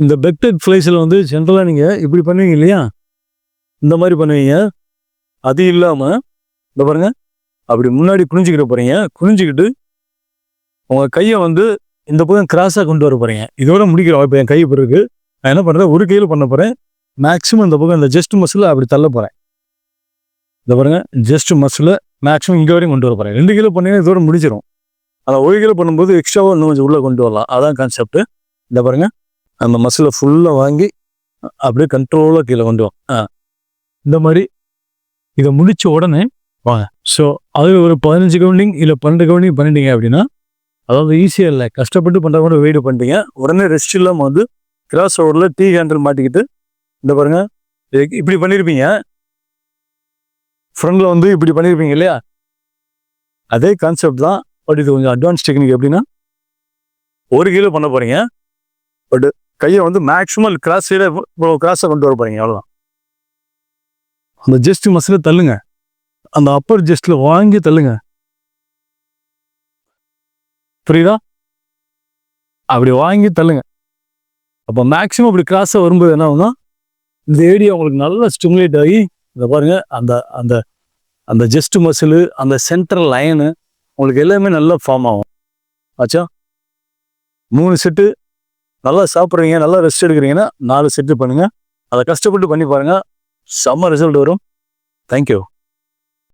இந்த பெக்டெட் ஃப்ளைஸில் வந்து ஜென்ரலாக நீங்கள் இப்படி பண்ணுவீங்க இல்லையா? இந்த மாதிரி பண்ணுவீங்க. அது இல்லாமல் இந்த பாருங்க அப்படி முன்னாடி குனிஞ்சிக்கிட்டு போகிறீங்க குனிஞ்சிக்கிட்டு உங்கள் கையை வந்து இந்த பக்கம் கிராஸாக கொண்டு வர போகிறீங்க இதோட முடிக்கிற இப்போ என் கை பிறகு நான் என்ன பண்ணுறேன் ஒரு கையில் பண்ண போகிறேன் மேக்ஸிமம் இந்த பக்கம் இந்த ஜஸ்ட் மசில் அப்படி தள்ள போகிறேன் இந்த பாருங்க ஜஸ்ட் மசில் மேக்ஸிமம் இங்கே வரையும் கொண்டு வர போகிறேன் ரெண்டு கிலோ பண்ணீங்கன்னா இதோட முடிச்சிடும் ஆனால் ஒரு கிலோ பண்ணும்போது எக்ஸ்ட்ராவாக இன்னும் கொஞ்சம் உள்ளே கொண்டு வரலாம். அதான் கான்செப்ட் இந்த பாருங்கள் அந்த மசிலை ஃபுல்லாக வாங்கி அப்படியே கண்ட்ரோலாக கீழே கொண்டு வாங்க ஆ. இந்த மாதிரி இதை முடித்த உடனே வாங்க. ஸோ அது ஒரு பதினஞ்சு கவுண்டிங் இல்லை பன்னெண்டு கவுண்டிங் பண்ணிட்டீங்க அப்படின்னா அதாவது ஈஸியாக இல்லை. கஷ்டப்பட்டு பண்ணுற கூட வெயிட் பண்ணிட்டீங்க. உடனே ரெஸ்ட் இல்லாமல் வந்து கிராஸ் ஓவரில் டீ ஹேண்டில் மாட்டிக்கிட்டு இந்த பாருங்க இது- இப்படி பண்ணியிருப்பீங்க ஃப்ரண்டில் வந்து இப்படி பண்ணியிருப்பீங்க இல்லையா? அதே கான்செப்ட் தான். பட் இது கொஞ்சம் அட்வான்ஸ் டெக்னிக் எப்படின்னா ஒரு கிலோ பண்ண போகிறீங்க பட் கையை வந்து மேக்ஸிமம் கிராஸ் சைடை கிராஸாக கொண்டு வர போகிறீங்க அவ்வளோதான் அந்த ஜெஸ்ட் மசில தள்ளுங்க. அந்த அப்பர் ஜெஸ்டில் வாங்கி தள்ளுங்க. புரியுதா? அப்படி வாங்கி தள்ளுங்க. அப்போ மேக்ஸிமம் அப்படி கிராஸாக வரும்போது என்ன ஆகும்னா இந்த ஏரியா உங்களுக்கு நல்லா ஸ்டிமுலேட் ஆகி இந்த பாருங்கள் அந்த அந்த அந்த ஜெஸ்ட் மசில் அந்த சென்ட்ரல் லைனு உங்களுக்கு எல்லாமே நல்லா ஃபார்ம் ஆகும். ஆச்சா? மூணு செட்டு நல்லா சாப்பிட்றீங்க நல்லா ரெஸ்ட் எடுக்கிறீங்கன்னா நாலு செட்டு பண்ணுங்கள் அதை கஷ்டப்பட்டு பண்ணி பாருங்கள் செம்ம ரிசல்ட் வரும். தேங்க்யூ